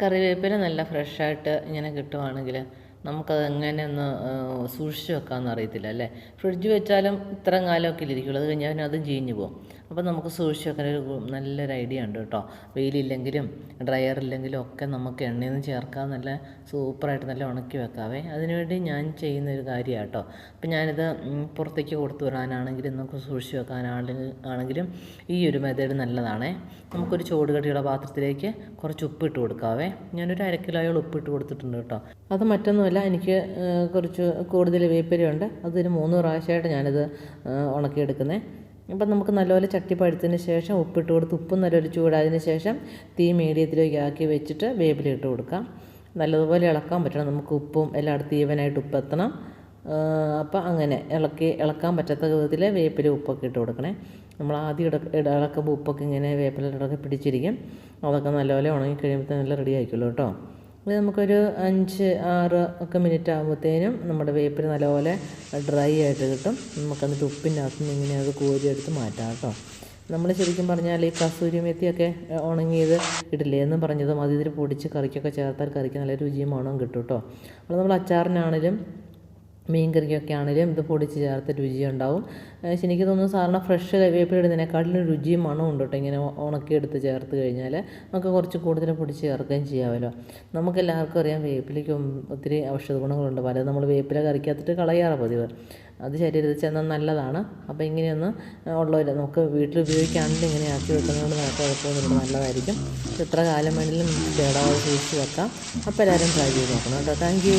കറിവേപ്പില നല്ല ഫ്രഷായിട്ട് ഇങ്ങനെ കിട്ടുവാണെങ്കിൽ നമുക്കത് എങ്ങനെ ഒന്ന് സൂക്ഷിച്ച് വെക്കാമെന്ന് അറിയത്തില്ല അല്ലേ? ഫ്രിഡ്ജ് വെച്ചാലും ഇത്ര കാലമൊക്കെ ഇരിക്കുള്ളൂ അത് കഴിഞ്ഞാൽ പിന്നെ അതും ചീഞ്ഞ് പോകും. അപ്പോൾ നമുക്ക് സൂക്ഷിച്ച് വെക്കാൻ ഒരു നല്ലൊരു ഐഡിയ ഉണ്ട് കേട്ടോ. വെയിലില്ലെങ്കിലും ഡ്രയർ ഇല്ലെങ്കിലും ഒക്കെ നമുക്ക് എണ്ണയിൽ നിന്ന് ചേർക്കാൻ നല്ല സൂപ്പറായിട്ട് നല്ല ഉണക്കി വെക്കാവേ. അതിനുവേണ്ടി ഞാൻ ചെയ്യുന്ന ഒരു കാര്യമാണ് കേട്ടോ. അപ്പം ഞാനിത് പുറത്തേക്ക് കൊടുത്തു വിടാനാണെങ്കിലും നമുക്ക് സൂക്ഷിച്ച് വെക്കാനാണെങ്കിൽ ആണെങ്കിലും ഈ ഒരു മെത്തേഡ് നല്ലതാണേ. നമുക്കൊരു ചോടുകട്ടിയുടെ പാത്രത്തിലേക്ക് കുറച്ച് ഉപ്പിട്ട് കൊടുക്കാവേ. ഞാനൊരു അര കിലോയോളം ഉപ്പിട്ട് കൊടുത്തിട്ടുണ്ട് കേട്ടോ. അത് മറ്റൊന്നുമല്ല എനിക്ക് കുറച്ച് കൂടുതൽ വേപ്പിലയുണ്ട് അതൊരു മൂന്ന് പ്രാവശ്യമായിട്ട് ഞാനിത് ഉണക്കിയെടുക്കുന്നത് അപ്പം നമുക്ക് നല്ലപോലെ ചട്ടി പഴുത്തതിന് ശേഷം ഉപ്പിട്ട് കൊടുത്ത് ഉപ്പും നല്ലൊരു ചൂടായതിന് ശേഷം തീ മീഡിയത്തിലേക്ക് ആക്കി വെച്ചിട്ട് വേപ്പില ഇട്ട് കൊടുക്കാം. നല്ലതുപോലെ ഇളക്കാൻ പറ്റണം. നമുക്ക് ഉപ്പും എല്ലായിടത്തും ഈവനായിട്ട് ഉപ്പെത്തണം അപ്പം അങ്ങനെ ഇളക്കി ഇളക്കാൻ പറ്റാത്ത വിധത്തിൽ വേപ്പില ഉപ്പൊക്കെ ഇട്ട് കൊടുക്കണേ. നമ്മൾ ആദ്യം ഇട- ഇളക്കുമ്പോൾ ഉപ്പൊക്കെ ഇങ്ങനെ വേപ്പില ഇടയ്ക്ക് പിടിച്ചിരിക്കും. അതൊക്കെ നല്ലപോലെ ഉണങ്ങി കഴിയുമ്പോൾ നല്ല റെഡി ആയിക്കുള്ളൂ കേട്ടോ. ഇത് നമുക്കൊരു അഞ്ച് ആറ് ഒക്കെ മിനിറ്റ് ആകുമ്പോഴത്തേനും നമ്മുടെ വേപ്പിന് നല്ലപോലെ ഡ്രൈ ആയിട്ട് കിട്ടും. നമുക്ക് എന്നിട്ട് ഉപ്പിന്റെ അകത്ത് നിന്ന് ഇങ്ങനെ അത് കോരിയെടുത്ത് മാറ്റാം കേട്ടോ. നമ്മൾ ശരിക്കും പറഞ്ഞാൽ ഈ കസൂരി മെത്തിയൊക്കെ ഉണങ്ങിയത് ഇടില്ലേ എന്ന് പറഞ്ഞതും അതിതിൽ പൊടിച്ച് കറിക്കൊക്കെ ചേർത്താൽ കറിക്ക് നല്ല രുചിയും മണവും കിട്ടും കേട്ടോ. അപ്പോൾ നമ്മൾ അച്ചാറിനാണെങ്കിലും മീൻ കറിക്കൊക്കെ ആണെങ്കിലും ഇത് പൊടിച്ച് ചേർത്ത് രുചിയുണ്ടാവും. പക്ഷെ എനിക്ക് തോന്നുന്നു സാറിന് ഫ്രഷ് വേപ്പിലിടുന്നതിനെക്കാട്ടിലും രുചിയും മണവും ഉണ്ട് കേട്ടോ ഇങ്ങനെ ഉണക്കിയെടുത്ത് ചേർത്ത് കഴിഞ്ഞാൽ നമുക്ക് കുറച്ച് കൂടുതൽ പൊടിച്ച് ചേർക്കുകയും ചെയ്യാമല്ലോ. നമുക്ക് എല്ലാവർക്കും അറിയാം വേപ്പിലയ്ക്ക് ഒത്തിരി ഔഷധ ഗുണങ്ങളുണ്ട്. പലതും നമ്മൾ വേപ്പില കറിക്കകത്തിട്ട് കളയാറ് പതിവ്. അത് ശരീരത്തിൽ ചെന്നാൽ നല്ലതാണ്. അപ്പോൾ ഇങ്ങനെയൊന്ന് ഉള്ളവർ നമുക്ക് വീട്ടിൽ ഉപയോഗിക്കുകയാണെങ്കിൽ ഇങ്ങനെ ആക്കി വെക്കുന്നതുകൊണ്ട് നമുക്ക് കുഴപ്പമൊന്നുമില്ല നല്ലതായിരിക്കും. എത്ര കാലം വേണമെങ്കിലും കേടാവാതെ സൂക്ഷിച്ച് വെക്കാം. അപ്പോൾ എല്ലാവരും ട്രൈ ചെയ്ത് നോക്കണം കേട്ടോ. താങ്ക്